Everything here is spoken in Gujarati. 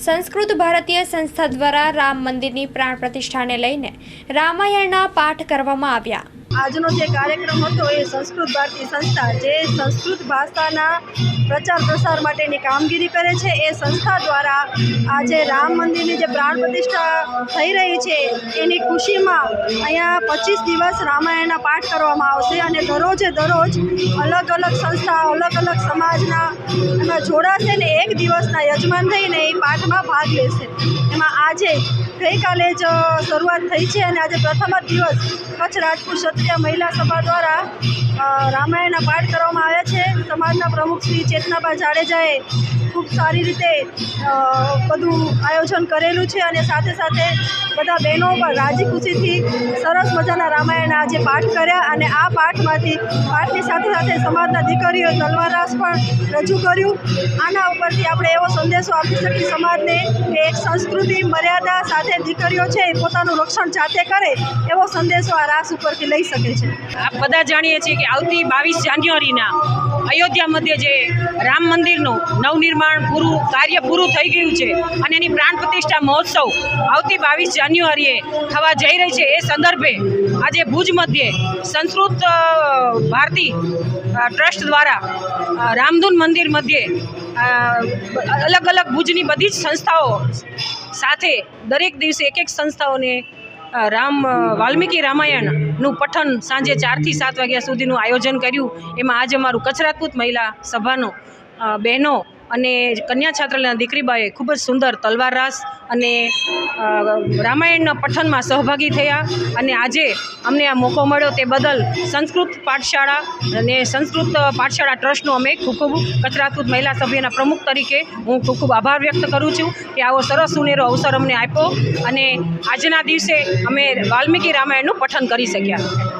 સંસ્કૃત ભારતીય સંસ્થા દ્વારા રામ મંદિરની પ્રાણ પ્રતિષ્ઠાને લઈને રામાયણના પાઠ કરવામાં આવ્યા. આજનો જે કાર્યક્રમ હતો એ સંસ્કૃત ભારતી સંસ્થા જે સંસ્કૃત ભાષાના પ્રચાર પ્રસાર માટેની કામગીરી કરે છે, એ સંસ્થા દ્વારા આજે રામ મંદિરની જે પ્રાણ પ્રતિષ્ઠા થઈ રહી છે, એની ખુશીમાં અહીંયા પચીસ દિવસ રામાયણના પાઠ કરવામાં આવશે અને દરરોજે દરરોજ અલગ અલગ સંસ્થા, અલગ અલગ સમાજના એમાં જોડાશે ને એક દિવસના યજમાન થઈને એ પાઠમાં ભાગ લેશે. એમાં આજે ગઈકાલે જ શરૂઆત થઈ છે અને આજે પ્રથમ જ દિવસ કચ્છ રાજપૂત ક્ષત્રિય મહિલા સભા દ્વારા રામાયણના પાઠ કરવામાં આવ્યા છે. સમાજના પ્રમુખ શ્રી ચેતનાબા જાડેજાએ ખૂબ સારી રીતે બધું આયોજન કરેલું છે અને સાથે સાથે બધા બહેનો પણ રાજી ખુશીથી સરસ મજાના રામાયણના આજે પાઠ કર્યા અને આ પાઠમાંથી, પાઠની સાથે સાથે સમાજના દીકરીઓ તલવારરાસ પણ રજૂ કર્યું. આના ઉપરથી આપણે એવો સંદેશો આપી શકીએ સમાજને કે એક સંસ્કૃતિ, મર્યાદા સાથે દીકરીઓ છે એ પોતાનું રક્ષણ જાતે કરે એવો સંદેશો આ રાસ ઉપરથી લઈ શકે છે. આપ બધા જાણીએ છીએ કે આવતી બાવીસ જાન્યુઆરીના અયોધ્યા મધ્યે જે રામ મંદિરનું નવનિર્માણ પૂરું કાર્ય પૂરું થઈ ગયું છે અને એની પ્રાણ પ્રતિષ્ઠા મહોત્સવ આવતી બાવીસ જાન્યુઆરીએ થવા જઈ રહી છે. એ સંદર્ભે આજે ભુજ મધ્યે સંસ્કૃત ભારતી ટ્રસ્ટ દ્વારા રામધૂન મંદિર મધ્યે અલગ અલગ ભુજની બધી જ સંસ્થાઓ સાથે દરેક દિવસે એક એક સંસ્થાઓને રામ વાલ્મીકી રામાયણનું પઠન સાંજે ચારથી સાત વાગ્યા સુધીનું આયોજન કર્યું. એમાં આજે અમારું કચ્છ રાજપૂત મહિલા સભાનો બહેનો અને કન્યા છાત્રાલયના દીકરીબાએ ખૂબ જ સુંદર તલવાર રાસ અને રામાયણના પઠનમાં સહભાગી થયા અને આજે અમને આ મોકો મળ્યો તે બદલ સંસ્કૃત પાઠશાળા અને સંસ્કૃત પાઠશાળા ટ્રસ્ટનો અમે ખૂબ ખૂબ કચ્છ મહિલા સભ્યના પ્રમુખ તરીકે હું ખૂબ ખૂબ આભાર વ્યક્ત કરું છું કે આવો સરસ સુનેરો અવસર અમને આપ્યો અને આજના દિવસે અમે વાલ્મીકી રામાયણનું પઠન કરી શક્યા.